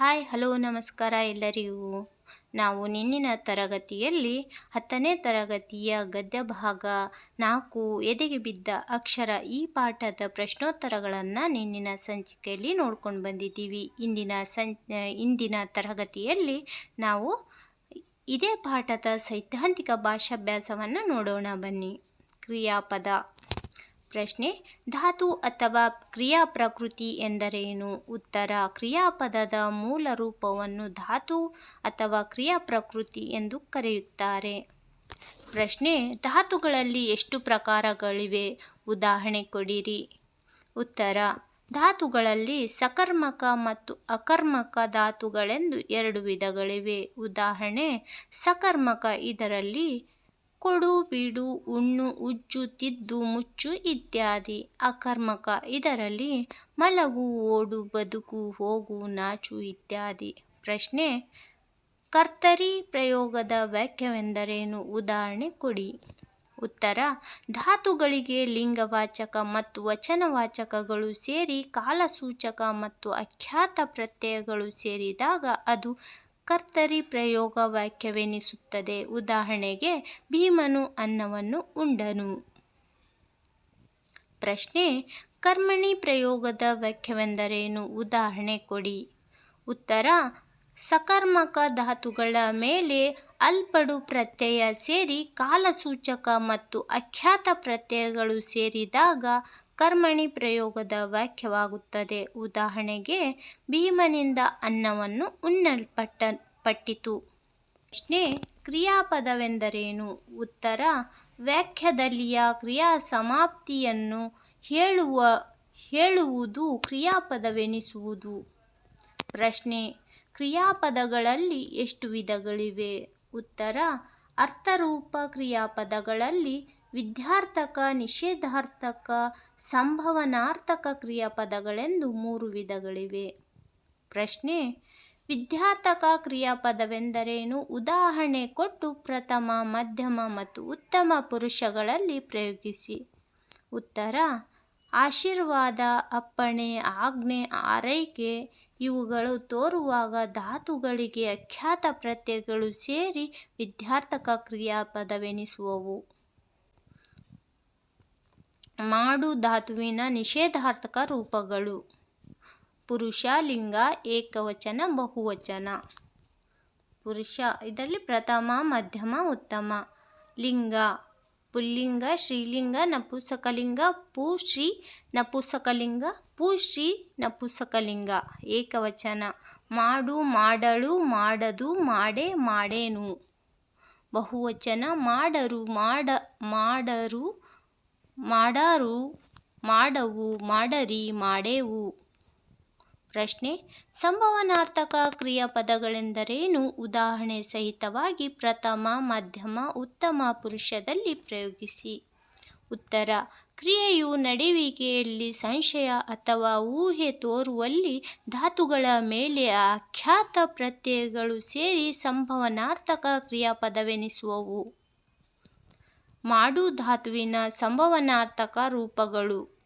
Hi, hello, ನಮಸ್ಕಾರ ಎಲ್ಲರಿಗೂ. ನಾವು ನಿನ್ನಿನ ತರಗತಿಯಲ್ಲಿ ಹತ್ತನೇ ತರಗತಿಯ ಗದ್ಯ ಭಾಗ ನಾಲ್ಕು, ಎದೆಗೆ ಬಿದ್ದ ಅಕ್ಷರ ಈ ಪಾಠದ ಪ್ರಶ್ನೋತ್ತರಗಳನ್ನು ನಿನ್ನಿನ ಸಂಚಿಕೆಯಲ್ಲಿ ನೋಡ್ಕೊಂಡು ಬಂದಿದ್ದೀವಿ. ಇಂದಿನ ಸಂ, ಇಂದಿನ ತರಗತಿಯಲ್ಲಿ ನಾವು ಇದೇ ಪಾಠದ ಸೈದ್ಧಾಂತಿಕ ಭಾಷಾಭ್ಯಾಸವನ್ನು ನೋಡೋಣ ಬನ್ನಿ. ಕ್ರಿಯಾಪದ ಪ್ರಶ್ನೆ, ಧಾತು ಅಥವಾ ಕ್ರಿಯಾ ಪ್ರಕೃತಿ ಎಂದರೇನು? ಉತ್ತರ, ಕ್ರಿಯಾಪದದ ಮೂಲ ರೂಪವನ್ನು ಧಾತು ಅಥವಾ ಕ್ರಿಯಾ ಪ್ರಕೃತಿ ಎಂದು ಕರೆಯುತ್ತಾರೆ. ಪ್ರಶ್ನೆ, ಧಾತುಗಳಲ್ಲಿ ಎಷ್ಟು ಪ್ರಕಾರಗಳಿವೆ? ಉದಾಹರಣೆ ಕೊಡಿರಿ. ಉತ್ತರ, ಧಾತುಗಳಲ್ಲಿ ಸಕರ್ಮಕ ಮತ್ತು ಅಕರ್ಮಕ ಧಾತುಗಳೆಂದು ಎರಡು ವಿಧಗಳಿವೆ. ಉದಾಹರಣೆ, ಸಕರ್ಮಕ ಇದರಲ್ಲಿ ಕೊಡು ಬಿಡು, ಉಣ್ಣು, ಉಜ್ಜು, ತಿದ್ದು, ಮುಚ್ಚು ಇತ್ಯಾದಿ. ಅಕರ್ಮಕ. ಇದರಲ್ಲಿ ಮಲಗು, ಓಡು, ಬದುಕು, ಹೋಗು, ನಾಚು ಇತ್ಯಾದಿ. ಪ್ರಶ್ನೆ, ಕರ್ತರಿ ಪ್ರಯೋಗದ ವ್ಯಾಖ್ಯವೆಂದರೇನು? ಉದಾಹರಣೆ ಕೊಡಿ. ಉತ್ತರ, ಧಾತುಗಳಿಗೆ ಲಿಂಗವಾಚಕ ಮತ್ತು ವಚನವಾಚಕಗಳು ಸೇರಿ ಕಾಲಸೂಚಕ ಮತ್ತು ಅಖ್ಯಾತ ಪ್ರತ್ಯಯಗಳು ಸೇರಿದಾಗ ಅದು ಕರ್ತರಿ ಪ್ರಯೋಗ ವಾಕ್ಯವೆನಿಸುತ್ತದೆ. ಉದಾಹರಣೆಗೆ, ಭೀಮನು ಅನ್ನವನ್ನು ಉಂಡನು. ಪ್ರಶ್ನೆ, ಕರ್ಮಣಿ ಪ್ರಯೋಗದ ವಾಕ್ಯವೆಂದರೇನು? ಉದಾಹರಣೆ ಕೊಡಿ. ಉತ್ತರ, ಸಕರ್ಮಕ ಧಾತುಗಳ ಮೇಲೆ ಅಲ್ಪಡು ಪ್ರತ್ಯಯ ಸೇರಿ ಕಾಲಸೂಚಕ ಮತ್ತು ಅಖ್ಯಾತ ಪ್ರತ್ಯಯಗಳು ಸೇರಿದಾಗ ಕರ್ಮಣಿ ಪ್ರಯೋಗದ ವಾಕ್ಯವಾಗುತ್ತದೆ ಉದಾಹರಣೆಗೆ, ಭೀಮನಿಂದ ಅನ್ನವನ್ನು ಉಣ್ಣಲ್ಪಟ್ಟ ಪಟ್ಟಿತು. ಪ್ರಶ್ನೆ, ಕ್ರಿಯಾಪದವೆಂದರೇನು? ಉತ್ತರ, ವ್ಯಾಖ್ಯದಲ್ಲಿಯ ಕ್ರಿಯಾ ಸಮಾಪ್ತಿಯನ್ನು ಹೇಳುವ, ಹೇಳುವುದು ಕ್ರಿಯಾಪದವೆನಿಸುವುದು. ಪ್ರಶ್ನೆ, ಕ್ರಿಯಾಪದಗಳಲ್ಲಿ ಎಷ್ಟು ವಿಧಗಳಿವೆ? ಉತ್ತರ ಅರ್ಥರೂಪ ಕ್ರಿಯಾಪದಗಳಲ್ಲಿ ವಿದ್ಯಾರ್ಥಕ, ನಿಷೇಧಾರ್ಥಕ, ಸಂಭವನಾರ್ಥಕ ಕ್ರಿಯಾಪದಗಳೆಂದು ಮೂರು ವಿಧಗಳಿವೆ. ಪ್ರಶ್ನೆ, ವಿದ್ಯಾರ್ಥಕ ಕ್ರಿಯಾಪದವೆಂದರೇನು? ಉದಾಹರಣೆ ಕೊಟ್ಟು ಪ್ರಥಮ, ಮಧ್ಯಮ ಮತ್ತು ಉತ್ತಮ ಪುರುಷಗಳಲ್ಲಿ ಪ್ರಯೋಗಿಸಿ. ಉತ್ತರ, ಆಶೀರ್ವಾದ, ಅಪ್ಪಣೆ, ಆಜ್ಞೆ, ಆರೈಕೆ ಇವುಗಳು ತೋರುವಾಗ ಧಾತುಗಳಿಗೆ ಅಖ್ಯಾತ ಪ್ರತ್ಯಯಗಳು ಸೇರಿ ವಿದ್ಯಾರ್ಥಕ ಕ್ರಿಯಾಪದವೆನಿಸುವವು. ಮಾಡು ಧಾತುವಿನ ನಿಷೇಧಾರ್ಥಕ ರೂಪಗಳು. ಪುರುಷ, ಲಿಂಗ, ಏಕವಚನ, ಬಹುವಚನ. ಪುರುಷ, ಇದರಲ್ಲಿ ಪ್ರಥಮ, ಮಧ್ಯಮ, ಉತ್ತಮ. ಲಿಂಗ ಪುಲ್ಲಿಂಗ, ಶ್ರೀಲಿಂಗ, ನಪುಸಕಲಿಂಗ, ಪೂ, ಶ್ರೀ, ನಪುಸಕಲಿಂಗ, ಪು, ಶ್ರೀ, ನಪುಸಕಲಿಂಗ. ಏಕವಚನ. ಮಾಡು ಮಾಡಳು ಮಾಡದು, ಮಾಡೆ, ಮಾಡೇನು. ಬಹುವಚನ. ಮಾಡರು, ಮಾಡ, ಮಾಡರು, ಮಾಡಾರು, ಮಾಡವು, ಮಾಡರಿ, ಮಾಡೇವು. ಪ್ರಶ್ನೆ, ಸಂಭವನಾರ್ಥಕ ಕ್ರಿಯಾಪದಗಳೆಂದರೇನು? ಉದಾಹರಣೆ ಸಹಿತವಾಗಿ ಪ್ರಥಮ, ಮಧ್ಯಮ, ಉತ್ತಮ ಪುರುಷದಲ್ಲಿ ಪ್ರಯೋಗಿಸಿ. ಉತ್ತರ, ಕ್ರಿಯೆಯು ನಡೆಯುವಿಕೆಯಲ್ಲಿ ಸಂಶಯ ಅಥವಾ ಊಹೆ ತೋರುವಲ್ಲಿ ಧಾತುಗಳ ಮೇಲೆ ಆಖ್ಯಾತ ಪ್ರತ್ಯಯಗಳು ಸೇರಿ ಸಂಭವನಾರ್ಥಕ ಕ್ರಿಯಾಪದವೆನಿಸುವವು. ಮಾಡು ಧಾತುವಿನ ಸಂಭವನಾರ್ಥಕ ರೂಪಗಳು.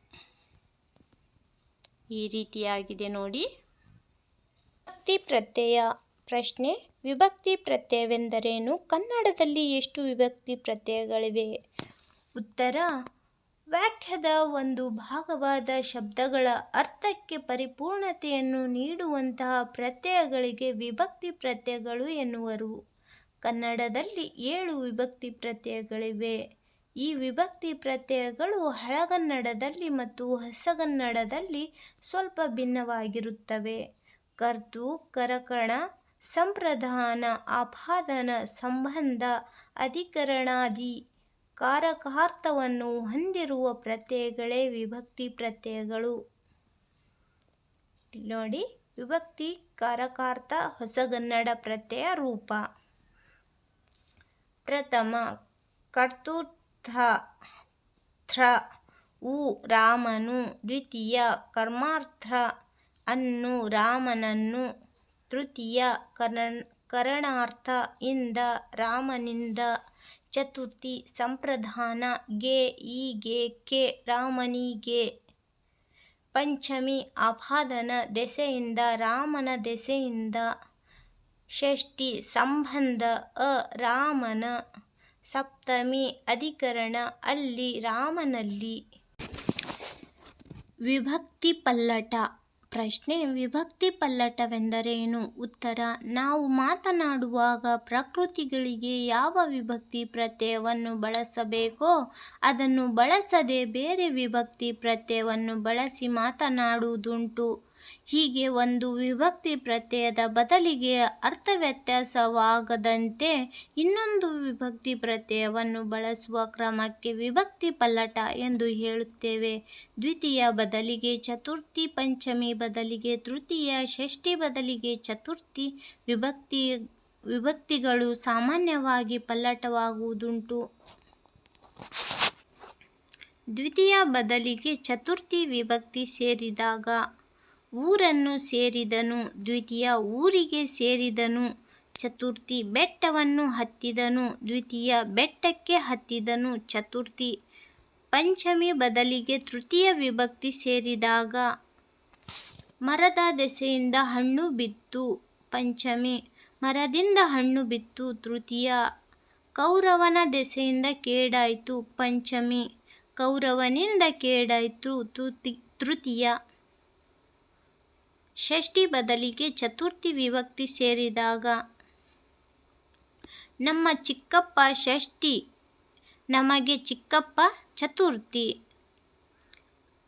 ಈ ರೀತಿಯಾಗಿದೆ ನೋಡಿ. ವಿಭಕ್ತಿ ಪ್ರತ್ಯಯ ಪ್ರಶ್ನೆ, ವಿಭಕ್ತಿ ಪ್ರತ್ಯಯವೆಂದರೇನು? ಕನ್ನಡದಲ್ಲಿ ಎಷ್ಟು ವಿಭಕ್ತಿ ಪ್ರತ್ಯಯಗಳಿವೆ? ಉತ್ತರ ವಾಕ್ಯದ ಒಂದು ಭಾಗವಾದ ಶಬ್ದಗಳ ಅರ್ಥಕ್ಕೆ ಪರಿಪೂರ್ಣತೆಯನ್ನು ನೀಡುವಂತಹ ಪ್ರತ್ಯಯಗಳಿಗೆ ವಿಭಕ್ತಿ ಪ್ರತ್ಯಯಗಳು ಎನ್ನುವರು. ಕನ್ನಡದಲ್ಲಿ ಏಳು ವಿಭಕ್ತಿ ಪ್ರತ್ಯಯಗಳಿವೆ. ಈ ವಿಭಕ್ತಿ ಪ್ರತ್ಯಯಗಳು ಹಳಗನ್ನಡದಲ್ಲಿ ಮತ್ತು ಹೊಸಗನ್ನಡದಲ್ಲಿ ಸ್ವಲ್ಪ ಭಿನ್ನವಾಗಿರುತ್ತವೆ. ಕರ್ತು, ಕರಕಣ ಸಂಪ್ರದಾನ ಆಪಾದನ, ಸಂಬಂಧ, ಅಧಿಕರಣಾದಿ, ಕಾರಕಾರ್ಥವನ್ನು ಹೊಂದಿರುವ ಪ್ರತ್ಯಯಗಳೇ ವಿಭಕ್ತಿ ಪ್ರತ್ಯಯಗಳು. ನೋಡಿ, ವಿಭಕ್ತಿ, ಕಾರಕಾರ್ಥ, ಹೊಸಗನ್ನಡ ಪ್ರತ್ಯಯ ರೂಪ. ಪ್ರಥಮ ಕರ್ತೃರ್ಥ ಥ್ರ ಉ, ರಾಮನು ದ್ವಿತೀಯ ಕರ್ಮಾರ್ಥ, ಅನ್ನು ರಾಮನನ್ನು ತೃತೀಯ ಕರಣ ಕರಣಾರ್ಥ, ಇಂದ ರಾಮನಿಂದ ಚತುರ್ಥಿ ಸಂಪ್ರದಾನ ಗೆ ಈಗೆ ಕೆ ರಾಮನಿಗೆ ಪಂಚಮಿ ಅಪಾದನ ದೆಸೆಯಿಂದ ರಾಮನ ದೆಸೆಯಿಂದ ಷಷ್ಠಿ ಸಂಬಂಧ ಅ, ರಾಮನ ಸಪ್ತಮಿ ಅಧಿಕರಣ ಅಲ್ಲಿ ರಾಮನಲ್ಲಿ. ವಿಭಕ್ತಿ ಪಲ್ಲಟ. ಪ್ರಶ್ನೆ, ವಿಭಕ್ತಿ ಪಲ್ಲಟವೆಂದರೇನು? ಉತ್ತರ, ನಾವು ಮಾತನಾಡುವಾಗ ಪ್ರಕೃತಿಗಳಿಗೆ ಯಾವ ವಿಭಕ್ತಿ ಪ್ರತ್ಯಯವನ್ನು ಬಳಸಬೇಕೋ ಅದನ್ನು ಬಳಸದೆ ಬೇರೆ ವಿಭಕ್ತಿ ಪ್ರತ್ಯಯವನ್ನು ಬಳಸಿ ಮಾತನಾಡುವುದುಂಟು. ಹೀಗೆ ಒಂದು ವಿಭಕ್ತಿ ಪ್ರತ್ಯಯದ ಬದಲಿಗೆ ಅರ್ಥ ವ್ಯತ್ಯಾಸವಾಗದಂತೆ ಇನ್ನೊಂದು ವಿಭಕ್ತಿ ಪ್ರತ್ಯಯವನ್ನು ಬಳಸುವ ಕ್ರಮಕ್ಕೆ ವಿಭಕ್ತಿ ಪಲ್ಲಟ ಎಂದು ಹೇಳುತ್ತೇವೆ. ದ್ವಿತೀಯ ಬದಲಿಗೆ ಚತುರ್ಥಿ, ಪಂಚಮಿ ಬದಲಿಗೆ ತೃತೀಯ, ಷಷ್ಠಿ ಬದಲಿಗೆ ಚತುರ್ಥಿ. ವಿಭಕ್ತಿ, ವಿಭಕ್ತಿಗಳು ಸಾಮಾನ್ಯವಾಗಿ ಪಲ್ಲಟವಾಗುವುದುಂಟು. ದ್ವಿತೀಯ ಬದಲಿಗೆ ಚತುರ್ಥಿ, ವಿಭಕ್ತಿ ಸೇರಿದಾಗ ಊರನ್ನು ಸೇರಿದನು, ದ್ವಿತೀಯ ಊರಿಗೆ ಸೇರಿದನು, ಚತುರ್ಥಿ ಬೆಟ್ಟವನ್ನು ಹತ್ತಿದನು, ದ್ವಿತೀಯ ಬೆಟ್ಟಕ್ಕೆ ಹತ್ತಿದನು, ಚತುರ್ಥಿ ಪಂಚಮಿ ಬದಲಿಗೆ ತೃತೀಯ ವಿಭಕ್ತಿ ಸೇರಿದಾಗ ಮರದ ದೆಸೆಯಿಂದ ಹಣ್ಣು ಬಿತ್ತು, ಪಂಚಮಿ ಮರದಿಂದ ಹಣ್ಣು ಬಿತ್ತು, ತೃತೀಯ ಕೌರವನ ದೆಸೆಯಿಂದ ಕೇಡಾಯಿತು, ಪಂಚಮಿ ಕೌರವನಿಂದ ಕೇಡಾಯಿತು, ತೃತಿ, ತೃತೀಯ ಷಷ್ಠಿ ಬದಲಿಗೆ ಚತುರ್ಥಿ ವಿಭಕ್ತಿ ಸೇರಿದಾಗ ನಮ್ಮ ಚಿಕ್ಕಪ್ಪ ಷಷ್ಠಿ, ನಮಗೆ ಚಿಕ್ಕಪ್ಪ ಚತುರ್ಥಿ.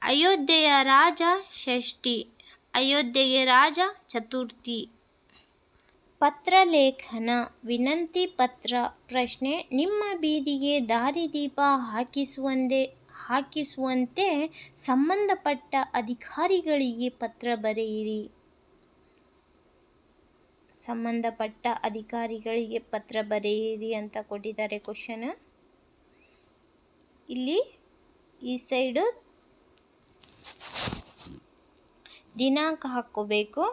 ಅಯೋಧ್ಯೆಯ ರಾಜ ಷಷ್ಠಿ, ಅಯೋಧ್ಯೆಗೆ ರಾಜ ಚತುರ್ಥಿ. ಪತ್ರಲೇಖನ ವಿನಂತಿ ಪತ್ರ ಪ್ರಶ್ನೆ, ನಿಮ್ಮ ಬೀದಿಗೆ ದಾರಿದೀಪ ಹಾಕಿಸುವಂದೆ ಹಾಕಿಸುವಂತೆ ಸಂಬಂಧಪಟ್ಟ ಅಧಿಕಾರಿಗಳಿಗೆ ಪತ್ರ ಬರೆಯಿರಿ. ಸಂಬಂಧಪಟ್ಟ ಅಧಿಕಾರಿಗಳಿಗೆ ಪತ್ರ ಬರೆಯಿರಿ ಅಂತ ಕೊಟ್ಟಿದ್ದಾರೆ ಕ್ವಶನ್ ಇಲ್ಲಿ ಈ ಸೈಡು ದಿನಾಂಕ ಹಾಕ್ಕೋಬೇಕು.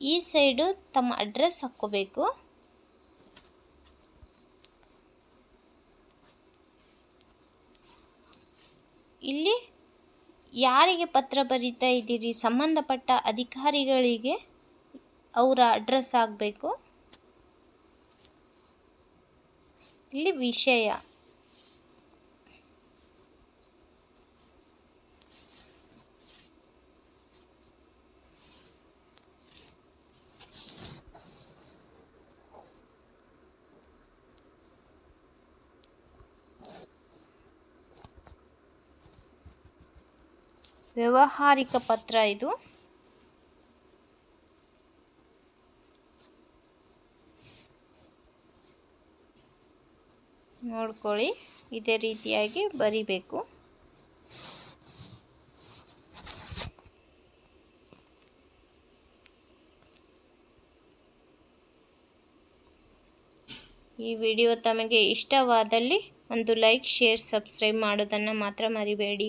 ಈ ಸೈಡು ತಮ್ಮ ಅಡ್ರೆಸ್ ಹಾಕ್ಕೋಬೇಕು. ಇಲ್ಲಿ ಯಾರಿಗೆ ಪತ್ರ ಬರೀತಾ ಇದ್ದೀರಿ? ಸಂಬಂಧಪಟ್ಟ ಅಧಿಕಾರಿಗಳಿಗೆ ಅವರ ಅಡ್ರೆಸ್ ಆಗಬೇಕು. ಇಲ್ಲಿ ವಿಷಯ. ವ್ಯಾವಹಾರಿಕ ಪತ್ರ ಇದು. ನೋಡ್ಕೊಳ್ಳಿ, ಇದೇ ರೀತಿಯಾಗಿ ಬರಿಬೇಕು. ಈ ವಿಡಿಯೋ ತಮಗೆ ಇಷ್ಟವಾದಲ್ಲಿ ಒಂದು ಲೈಕ್, ಶೇರ್, ಸಬ್ಸ್ಕ್ರೈಬ್ ಮಾಡೋದನ್ನು ಮಾತ್ರ ಮರಿಬೇಡಿ.